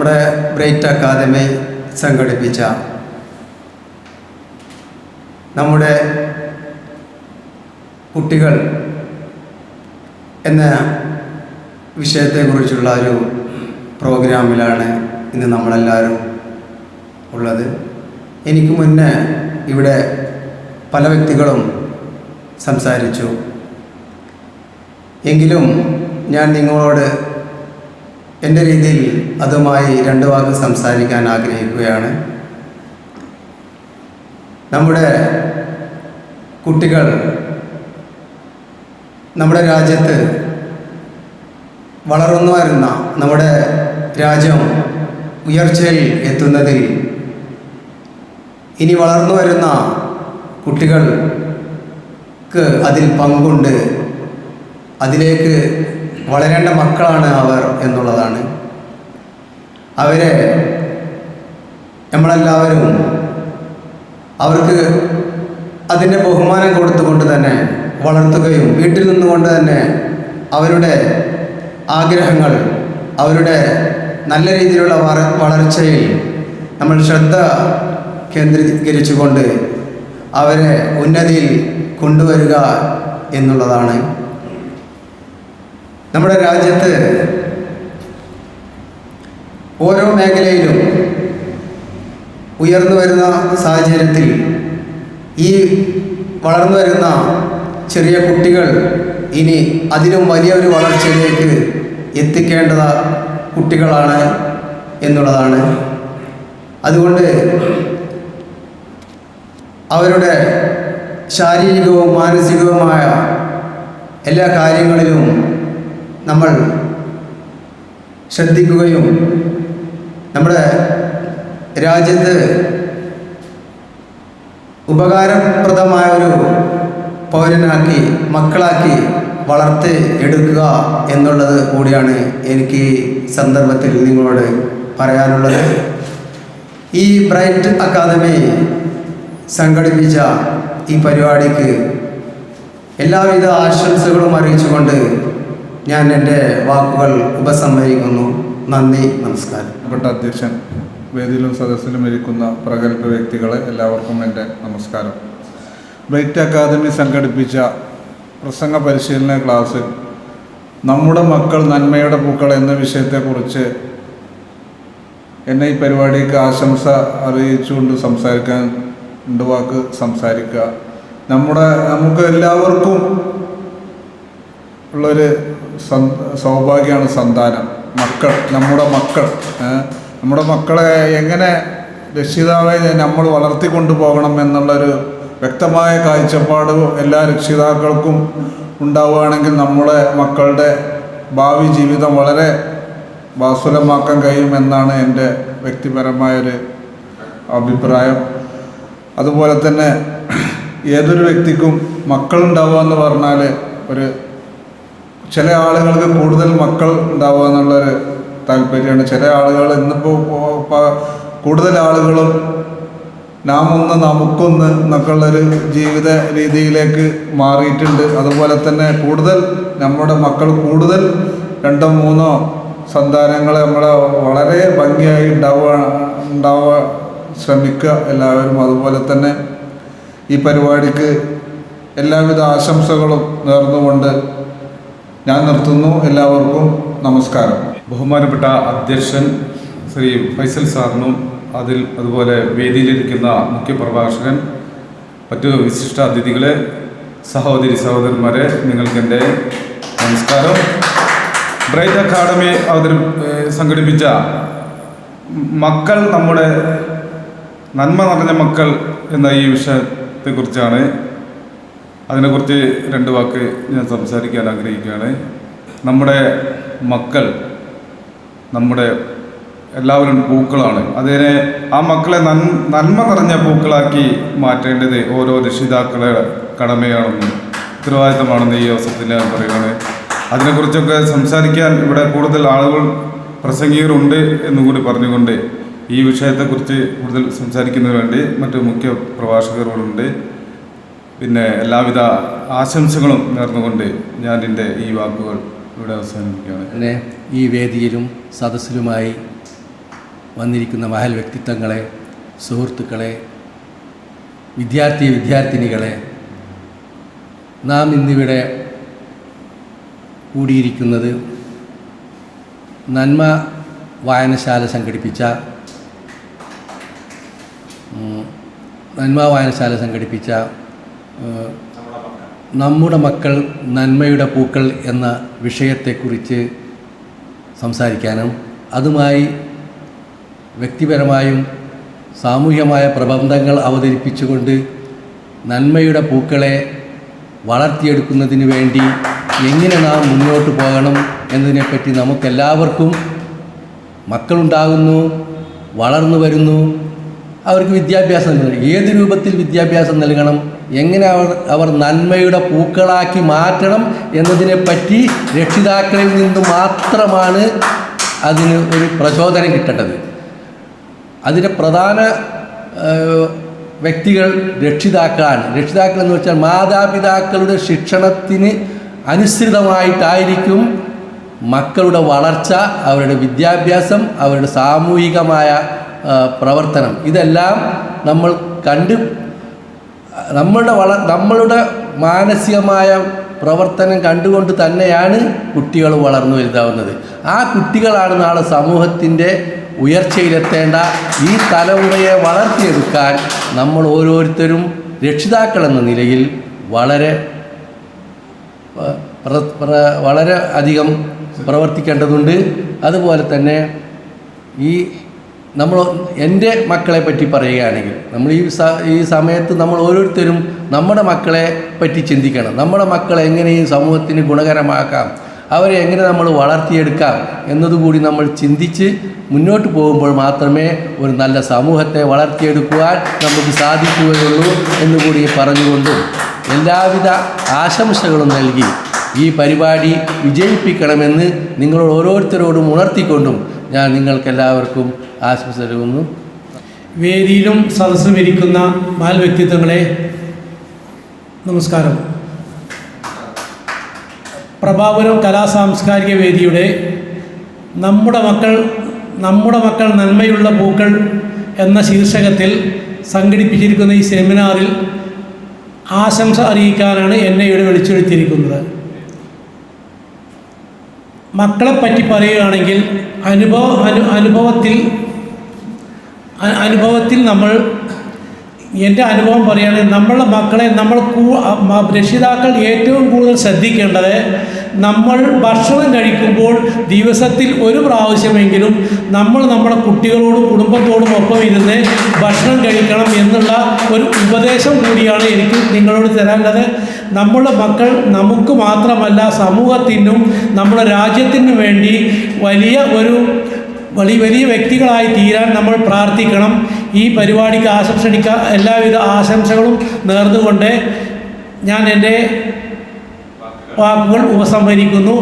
നമ്മുടെ bright academy സംഘടിപ്പിച്ച നമ്മുടെ കുട്ടികൾ എന്ന വിഷയത്തെക്കുറിച്ചുള്ള ഒരു പ്രോഗ്രാമിലാണ് ഇന്ന് നമ്മളെല്ലാവരും ഉള്ളത്. എനിക്ക് മുന്നേ ഇവിടെ പല വ്യക്തികളും സംസാരിച്ചു. എങ്കിലും ഞാൻ നിങ്ങളോട് എന്റെ രീതിയിൽ അതുമായി രണ്ട് വാക്ക് സംസാരിക്കാൻ ആഗ്രഹിക്കുകയാണ്. നമ്മുടെ കുട്ടികൾ നമ്മുടെ രാജ്യത്ത് വളർന്നു വരുന്ന നമ്മുടെ രാജ്യം ഉയർച്ചയിൽ എത്തുന്നതിൽ ഇനി വളർന്നു വരുന്ന കുട്ടികൾക്ക് അതിൽ പങ്കുണ്ട്. അതിലേക്ക് വളരേണ്ട മക്കളാണ് അവർ എന്നുള്ളതാണ്. അവരെ നമ്മളെല്ലാവരും അവർക്ക് അതിന്റെ ബഹുമാനം കൊടുത്തുകൊണ്ട് തന്നെ വളർത്തുകയും വീട്ടിൽ നിന്നുകൊണ്ട് തന്നെ അവരുടെ ആഗ്രഹങ്ങൾ അവരുടെ നല്ല രീതിയിലുള്ള വളർച്ചയിൽ നമ്മൾ ശ്രദ്ധ കേന്ദ്രീകരിച്ചുകൊണ്ട് അവരെ ഉന്നതിയിൽ കൊണ്ടുവരിക എന്നുള്ളതാണ്. നമ്മുടെ രാജ്യത്ത് ഓരോ മേഖലയിലും ഉയർന്നു വരുന്ന സാഹചര്യത്തിൽ ഈ വളർന്നു വരുന്ന ചെറിയ കുട്ടികൾ ഇനി അതിലും വലിയ ഒരു വളർച്ചയിലേക്ക് എത്തിക്കേണ്ടത് കുട്ടികളാണ് എന്നുള്ളതാണ്. അതുകൊണ്ട് അവരുടെ ശാരീരികവും മാനസികവുമായ എല്ലാ കാര്യങ്ങളിലും നമ്മൾ ശ്രദ്ധിക്കുകയും നമ്മുടെ രാജ്യത്ത് ഉപകാരപ്രദമായ ഒരു പൗരനാക്കി മക്കളാക്കി വളർത്തി എടുക്കുക എന്നുള്ളത് കൂടിയാണ് എനിക്ക് ഈ സന്ദർഭത്തിൽ നിങ്ങളോട് പറയാനുള്ളത്. ഈ ബ്രൈറ്റ് അക്കാദമി സംഘടിപ്പിച്ച ഈ പരിപാടിക്ക് എല്ലാവിധ ആശംസകളും അറിയിച്ചുകൊണ്ട് ഞാൻ എന്റെ വാക്കുകൾ ഉപസംഹരിക്കുന്നു. നന്ദി നമസ്കാരം. ബഹുമാനപ്പെട്ട അധ്യക്ഷൻ വേദിയിലും സദസ്സിലും ഇരിക്കുന്ന പ്രഗത്ഭ വ്യക്തികളെ എല്ലാവർക്കും എന്റെ നമസ്കാരം. ബ്രൈറ്റ് അക്കാദമി സംഘടിപ്പിച്ച പ്രസംഗ പരിശീലന ക്ലാസ് നമ്മുടെ മക്കൾ നന്മയുടെ പൂക്കൾ എന്ന വിഷയത്തെക്കുറിച്ച് എന്നെ ഈ പരിപാടിക്ക് ആശംസ അറിയിച്ചുകൊണ്ട് സംസാരിക്കാൻ രണ്ട് വാക്ക് സംസാരിക്കുക. നമ്മുടെ നമുക്ക് എല്ലാവർക്കും ഉള്ളൊരു സൗഭാഗ്യമാണ് സന്താനം. മക്കൾ നമ്മുടെ മക്കൾ നമ്മുടെ മക്കളെ എങ്ങനെ രക്ഷിതാവെ നമ്മൾ വളർത്തിക്കൊണ്ടു പോകണം എന്നുള്ളൊരു വ്യക്തമായ കാഴ്ചപ്പാട് എല്ലാ രക്ഷിതാക്കൾക്കും ഉണ്ടാവുകയാണെങ്കിൽ നമ്മുടെ മക്കളുടെ ഭാവി ജീവിതം വളരെ ബാസുലമാക്കാൻ കഴിയുമെന്നാണ് എന്റെ വ്യക്തിപരമായൊരു അഭിപ്രായം. അതുപോലെ തന്നെ ഏതൊരു വ്യക്തിക്കും മക്കളുണ്ടാവുക എന്ന് പറഞ്ഞാൽ ഒരു ചില ആളുകൾക്ക് കൂടുതൽ മക്കൾ ഉണ്ടാവുക എന്നുള്ളൊരു താല്പര്യമാണ്. ചില ആളുകൾ ഇന്നിപ്പോൾ കൂടുതൽ ആളുകളും നാം ഒന്ന് നമുക്കൊന്ന് എന്നൊക്കെയുള്ളൊരു ജീവിത രീതിയിലേക്ക് മാറിയിട്ടുണ്ട്. അതുപോലെ തന്നെ കൂടുതൽ നമ്മുടെ മക്കൾ കൂടുതൽ രണ്ടോ മൂന്നോ സന്താനങ്ങൾ നമ്മളെ വളരെ ഭംഗിയായി ഉണ്ടാവുക ഉണ്ടാവുക ശ്രമിക്കുക എല്ലാവരും. അതുപോലെ തന്നെ ഈ പരിപാടിക്ക് എല്ലാവിധ ആശംസകളും നേർന്നുകൊണ്ട് ഞാൻ നിർത്തുന്നു. എല്ലാവർക്കും നമസ്കാരം. ബഹുമാനപ്പെട്ട അധ്യക്ഷൻ ശ്രീ ഫൈസൽ സാറിനും അതിൽ അതുപോലെ വേദിയിലിരിക്കുന്ന മുഖ്യപ്രഭാഷകൻ മറ്റു വിശിഷ്ട അതിഥികളെ സഹോദരി സഹോദരന്മാരെ നിങ്ങൾക്കെന്റെ നമസ്കാരം. ബ്രൈറ്റ് അക്കാഡമി അവതരി സംഘടിപ്പിച്ച മക്കൾ നമ്മുടെ നന്മ നിറഞ്ഞ മക്കൾ എന്ന ഈ വിഷയത്തെക്കുറിച്ചാണ് അതിനെക്കുറിച്ച് രണ്ട് വാക്ക് ഞാൻ സംസാരിക്കാൻ ആഗ്രഹിക്കുകയാണ്. നമ്മുടെ മക്കൾ നമ്മുടെ എല്ലാവരും പൂക്കളാണ്. അതിനെ ആ മക്കളെ നന്മ നിറഞ്ഞ പൂക്കളാക്കി മാറ്റേണ്ടത് ഓരോ രക്ഷിതാക്കളെ കടമയാണെന്ന് ഉത്തരവാദിത്തമാണെന്ന് ഈ അവസരത്തിൽ ഞാൻ പറയുകയാണ്. അതിനെക്കുറിച്ചൊക്കെ സംസാരിക്കാൻ ഇവിടെ കൂടുതൽ ആളുകൾ പ്രസംഗികരുണ്ട് എന്നും കൂടി പറഞ്ഞുകൊണ്ട് ഈ വിഷയത്തെക്കുറിച്ച് കൂടുതൽ സംസാരിക്കുന്നതിന് വേണ്ടി മറ്റു മുഖ്യ പ്രഭാഷകരോടുണ്ട് പിന്നെ എല്ലാവിധ ആശംസകളും നേർന്നുകൊണ്ട് ഞാൻ എന്റെ ഈ വാക്കുകൾ ഇവിടെ അവസാനിപ്പിക്കുകയാണ്. പിന്നെ ഈ വേദിയിലും സദസ്സിലുമായി വന്നിരിക്കുന്ന മഹൽ വ്യക്തിത്വങ്ങളെ സുഹൃത്തുക്കളെ വിദ്യാർത്ഥി വിദ്യാർത്ഥിനികളെ നാം ഇന്നിവിടെ കൂടിയിരിക്കുന്നത് നന്മ വായനശാല സംഘടിപ്പിച്ച നന്മ വായനശാല സംഘടിപ്പിച്ച നമ്മുടെ മക്കൾ നന്മയുടെ പൂക്കൾ എന്ന വിഷയത്തെക്കുറിച്ച് സംസാരിക്കാനും അതുമായി വ്യക്തിപരമായും സാമൂഹ്യമായ പ്രബന്ധങ്ങൾ അവതരിപ്പിച്ചുകൊണ്ട് നന്മയുടെ പൂക്കളെ വളർത്തിയെടുക്കുന്നതിന് വേണ്ടി എങ്ങനെ നാം മുന്നോട്ട് പോകണം എന്നതിനെപ്പറ്റി നമുക്കെല്ലാവർക്കും മക്കളുണ്ടാകുന്നു വളർന്നു വരുന്നു അവർക്ക് വിദ്യാഭ്യാസം നൽകണം ഏത് രൂപത്തിൽ വിദ്യാഭ്യാസം നൽകണം? എങ്ങനെ അവർ അവർ നന്മയുടെ പൂക്കളാക്കി മാറ്റണം എന്നതിനെപ്പറ്റി രക്ഷിതാക്കളിൽ നിന്ന് മാത്രമാണ് അതിന് ഒരു പ്രചോദനം കിട്ടേണ്ടത്. അതിന്റെ പ്രധാന വ്യക്തികൾ രക്ഷിതാക്കളാണ്. രക്ഷിതാക്കൾ എന്ന് വെച്ചാൽ മാതാപിതാക്കളുടെ ശിക്ഷണത്തിന് അനുസൃതമായിട്ടായിരിക്കും മക്കളുടെ വളർച്ച അവരുടെ വിദ്യാഭ്യാസം അവരുടെ സാമൂഹികമായ പ്രവർത്തനം. ഇതെല്ലാം നമ്മൾ കണ്ട് നമ്മളുടെ വള നമ്മളുടെ മാനസികമായ പ്രവർത്തനം കണ്ടുകൊണ്ട് തന്നെയാണ് കുട്ടികൾ വളർന്നു വലുതാവുന്നത്. ആ കുട്ടികളാണ് നാളെ സമൂഹത്തിന്റെ ഉയർച്ചയിലെത്തേണ്ട ഈ തലമുറയെ വളർത്തിയെടുക്കാൻ നമ്മൾ ഓരോരുത്തരും രക്ഷിതാക്കൾ എന്ന നിലയിൽ വളരെ വളരെ അധികം പ്രവർത്തിക്കേണ്ടതുണ്ട്. അതുപോലെ തന്നെ ഈ നമ്മൾ എന്റെ മക്കളെ പറ്റി പറയുകയാണെങ്കിൽ നമ്മൾ ഈ ഈ സമയത്ത് നമ്മൾ ഓരോരുത്തരും നമ്മുടെ മക്കളെ പറ്റി ചിന്തിക്കണം. നമ്മുടെ മക്കളെ എങ്ങനെ ഈ സമൂഹത്തിന് ഗുണകരമാക്കാം? അവരെ എങ്ങനെ നമ്മൾ വളർത്തിയെടുക്കാം എന്നതുകൂടി നമ്മൾ ചിന്തിച്ച് മുന്നോട്ട് പോകുമ്പോൾ മാത്രമേ ഒരു നല്ല സമൂഹത്തെ വളർത്തിയെടുക്കുവാൻ നമുക്ക് സാധിക്കുകയുള്ളൂ എന്നുകൂടി പറഞ്ഞുകൊണ്ടും എല്ലാവിധ ആശംസകളും നൽകി ഈ പരിപാടി വിജയിപ്പിക്കണമെന്ന് നിങ്ങൾ ഓരോരുത്തരോടും ഉണർത്തിക്കൊണ്ടും ഞാൻ നിങ്ങൾക്കെല്ലാവർക്കും ആശംസ നൽകുന്നു. വേദിയിലും സദസ്സും ഇരിക്കുന്ന മഹൽ വ്യക്തിത്വങ്ങളെ നമസ്കാരം. പ്രഭാപുരം കലാ സാംസ്കാരിക വേദിയുടെ നമ്മുടെ മക്കൾ നമ്മുടെ മക്കൾ നന്മയുള്ള പൂക്കൾ എന്ന ശീർഷകത്തിൽ സംഘടിപ്പിച്ചിരിക്കുന്ന ഈ സെമിനാറിൽ ആശംസ അറിയിക്കാനാണ് എന്നെ ഇവിടെ വിളിച്ചെടുത്തിരിക്കുന്നത് മക്കളെ പറ്റി പറയുകയാണെങ്കിൽ അനുഭവ അനു അനുഭവത്തിൽ അനുഭവത്തിൽ നമ്മൾ എന്റെ അനുഭവം പറയുകയാണെങ്കിൽ നമ്മളെ മക്കളെ നമ്മൾ രക്ഷിതാക്കൾ ഏറ്റവും കൂടുതൽ ശ്രദ്ധിക്കേണ്ടത് നമ്മൾ ഭക്ഷണം കഴിക്കുമ്പോൾ ദിവസത്തിൽ ഒരു പ്രാവശ്യമെങ്കിലും നമ്മൾ നമ്മുടെ കുട്ടികളോടും കുടുംബത്തോടും ഒപ്പം ഇരുന്ന് ഭക്ഷണം കഴിക്കണം എന്നുള്ള ഒരു ഉപദേശം കൂടിയാണ് എനിക്ക് നിങ്ങളോട് തരാനുള്ളത്. നമ്മുടെ മക്കൾ നമുക്ക് മാത്രമല്ല സമൂഹത്തിനും നമ്മുടെ രാജ്യത്തിനും വേണ്ടി വലിയ ഒരു വലിയ വലിയ വ്യക്തികളായി തീരാൻ നമ്മൾ പ്രാർത്ഥിക്കണം ഈ പരിപാടിക്ക് ആശംസിക്ക എല്ലാവിധ ആശംസകളും നേർന്നുകൊണ്ട് ഞാൻ എന്റെ വാക്കുകൾ ഉപസംഹരിക്കുന്നു.